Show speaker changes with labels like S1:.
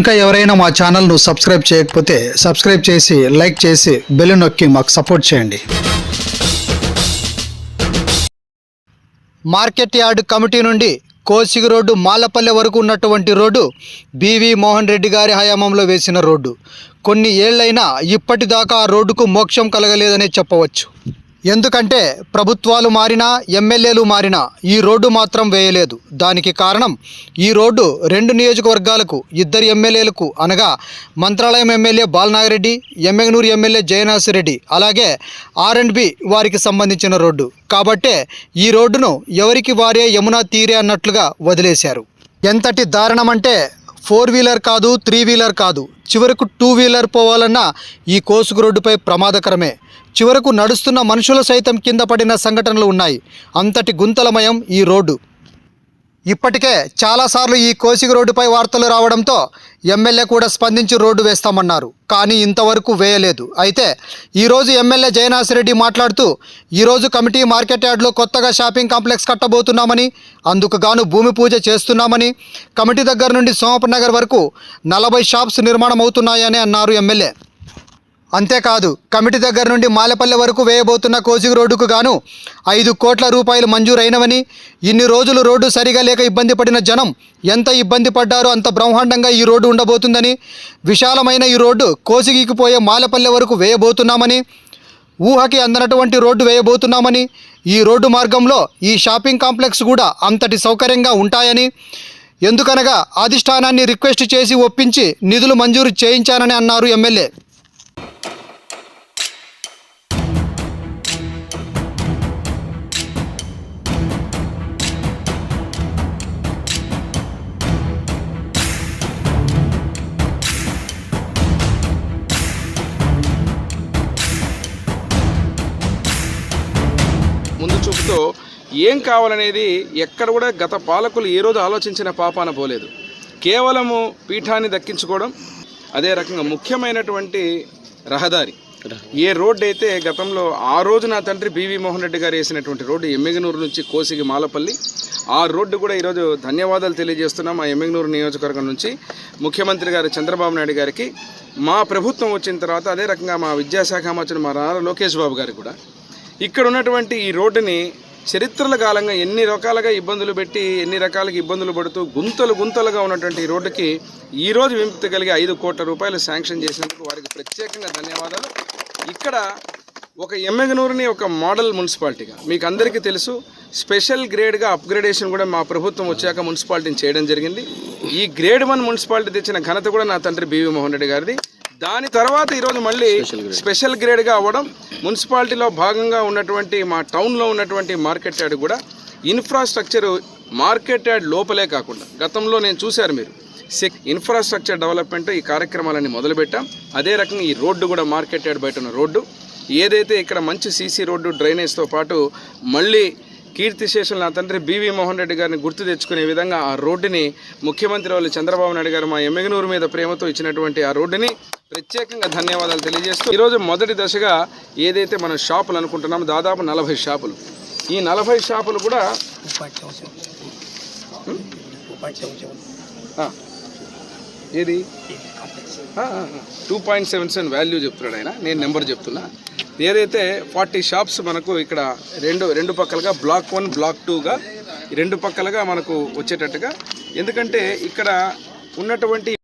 S1: ఇంకా ఎవరైనా మా ఛానల్ను సబ్స్క్రైబ్ చేయకపోతే సబ్స్క్రైబ్ చేసి లైక్ చేసి బెల్ నొక్కి మాకు సపోర్ట్ చేయండి. మార్కెట్ యార్డ్ కమిటీ నుండి కోసిగి రోడ్డు మాలపల్లె వరకు ఉన్నటువంటి రోడ్డు బివి మోహన్ రెడ్డి గారి హయాంలో వేసిన రోడ్డు. కొన్ని ఏళ్ళైనా ఇప్పటిదాకా ఆ రోడ్డుకు మోక్షం కలగలేదనే చెప్పవచ్చు. ఎందుకంటే ప్రభుత్వాలు మారినా ఎమ్మెల్యేలు మారినా ఈ రోడ్డు మాత్రం వేయలేదు. దానికి కారణం ఈ రోడ్డు రెండు నియోజకవర్గాలకు ఇద్దరు ఎమ్మెల్యేలకు అనగా మంత్రాలయం ఎమ్మెల్యే బాలనాగిరెడ్డి ఎమ్మెగనూరు ఎమ్మెల్యే జయనాసిరెడ్డి అలాగే ఆర్ అండ్ బి వారికి సంబంధించిన రోడ్డు. కాబట్టే ఈ రోడ్డును ఎవరికి వారే యమునా తీరే అన్నట్లుగా వదిలేశారు. ఎంతటి దారుణం అంటే ఫోర్ వీలర్ కాదు త్రీ వీలర్ కాదు. చివరకు టూ వీలర్ పోవాలన్నా ఈ కోసుగు రోడ్డుపై ప్రమాదకరమే. చివరకు నడుస్తున్న మనుషులు సైతం కింద పడిన సంఘటనలు ఉన్నాయి. అంతటి గుంతలమయం ఈ రోడ్డు. ఇప్పటికే చాలాసార్లు ఈ కోసిగి రోడ్డుపై వార్తలు రావడంతో ఎమ్మెల్యే కూడా స్పందించి రోడ్డు వేస్తామన్నారు. కానీ ఇంతవరకు వేయలేదు. అయితే ఈరోజు ఎమ్మెల్యే జయనాసిరెడ్డి మాట్లాడుతూ ఈరోజు కమిటీ మార్కెట్ యార్డ్లో కొత్తగా షాపింగ్ కాంప్లెక్స్ కట్టబోతున్నామని అందుకు గాను భూమి పూజ చేస్తున్నామని కమిటీ దగ్గర నుండి సోమపు నగర్ వరకు నలభై షాప్స్ నిర్మాణం అవుతున్నాయని అన్నారు ఎమ్మెల్యే. అంతేకాదు కమిటీ దగ్గర నుండి మాలపల్లె వరకు వేయబోతున్న కోసిగి రోడ్డుకు గాను ఐదు కోట్ల రూపాయలు మంజూరైనవని ఇన్ని రోజులు రోడ్డు సరిగా లేక ఇబ్బంది పడిన జనం ఎంత ఇబ్బంది పడ్డారో అంత బ్రహ్మాండంగా ఈ రోడ్డు ఉండబోతుందని విశాలమైన ఈ రోడ్డు కోసిగికి పోయే మాలపల్లె వరకు వేయబోతున్నామని ఊహకి అందనటువంటి రోడ్డు వేయబోతున్నామని ఈ రోడ్డు మార్గంలో ఈ షాపింగ్ కాంప్లెక్స్ కూడా అంతటి సౌకర్యంగా ఉంటాయని ఎందుకనగా అధిష్టానాన్ని రిక్వెస్ట్ చేసి ఒప్పించి నిధులు మంజూరు చేయించానని అన్నారు ఎమ్మెల్యే.
S2: ముందు చూపుతో ఏం కావాలనేది ఎక్కడ కూడా గత పాలకులు ఏ రోజు ఆలోచించిన పాపాన పోలేదు. కేవలము పీఠాన్ని దక్కించుకోవడం అదే రకంగా ముఖ్యమైనటువంటి రహదారి. ఏ రోడ్డు అయితే గతంలో ఆ రోజు నా తండ్రి బివి మోహన్ రెడ్డి గారు వేసినటువంటి రోడ్డు ఎమ్మిగనూరు నుంచి కోసిగి మాలపల్లి ఆ రోడ్డు కూడా ఈరోజు ధన్యవాదాలు తెలియజేస్తున్నాం ఆ ఎమ్మిగనూరు నియోజకవర్గం నుంచి. ముఖ్యమంత్రి గారు చంద్రబాబు నాయుడు గారికి మా ప్రభుత్వం వచ్చిన తర్వాత అదే రకంగా మా విద్యాశాఖ మంత్రి మా నారా లోకేష్ బాబు గారికి కూడా ఇక్కడ ఉన్నటువంటి ఈ రోడ్డుని చరిత్రల కాలంగా ఎన్ని రకాలుగా ఇబ్బందులు పెట్టి ఎన్ని రకాలుగా ఇబ్బందులు పడుతూ గుంతలు గుంతలుగా ఉన్నటువంటి ఈ రోడ్డుకి ఈ రోజు విముక్తి కలిగి ఐదు కోట్ల రూపాయలు శాంక్షన్ చేసినందుకు వారికి ప్రత్యేకంగా ధన్యవాదాలు. ఇక్కడ ఒక ఎమ్మెగనూరుని ఒక మోడల్ మున్సిపాలిటీగా మీకు అందరికీ తెలుసు. స్పెషల్ గ్రేడ్గా అప్గ్రేడేషన్ కూడా మా ప్రభుత్వం వచ్చాక మున్సిపాలిటీని చేయడం జరిగింది. ఈ గ్రేడ్ వన్ మున్సిపాలిటీ తెచ్చిన ఘనత కూడా నా తండ్రి బీవీ మోహన్ రెడ్డి గారిది. దాని తర్వాత ఈరోజు మళ్ళీ స్పెషల్ గ్రేడ్గా అవ్వడం మున్సిపాలిటీలో భాగంగా ఉన్నటువంటి మా టౌన్లో ఉన్నటువంటి మార్కెట్ యార్డ్ కూడా ఇన్ఫ్రాస్ట్రక్చర్ మార్కెట్ యార్డ్ లోపలే కాకుండా గతంలో నేను చూశారు మీరు సెక్ ఇన్ఫ్రాస్ట్రక్చర్ డెవలప్మెంట్ ఈ కార్యక్రమాలన్నీ మొదలుపెట్టాం. అదే రకంగా ఈ రోడ్డు కూడా మార్కెట్ యార్డ్ బయట ఉన్న రోడ్డు ఏదైతే ఇక్కడ మంచి సీసీ రోడ్డు డ్రైనేజ్తో పాటు మళ్ళీ కీర్తిశేషులు నా తండ్రి బివి మోహన్ రెడ్డి గారిని గుర్తు తెచ్చుకునే విధంగా ఆ రోడ్డుని ముఖ్యమంత్రి వాళ్ళు చంద్రబాబు నాయుడు గారు మా ఎమ్మెగనూరు మీద ప్రేమతో ఇచ్చినటువంటి ఆ రోడ్డుని ప్రత్యేకంగా ధన్యవాదాలు తెలియజేస్తూ ఈరోజు మొదటి దశగా ఏదైతే మనం షాపులు అనుకుంటున్నామో దాదాపు నలభై షాపులు. ఈ నలభై షాపులు కూడా ఏది? Two point seven seven value చెప్తున్నాడు ఆయన. నేను నెంబర్ చెప్తున్నా. ఏదైతే ఫార్టీ షాప్స్ మనకు ఇక్కడ రెండు రెండు పక్కలుగా బ్లాక్ వన్ బ్లాక్ టూగా రెండు పక్కలుగా మనకు వచ్చేటట్టుగా ఎందుకంటే ఇక్కడ ఉన్నటువంటి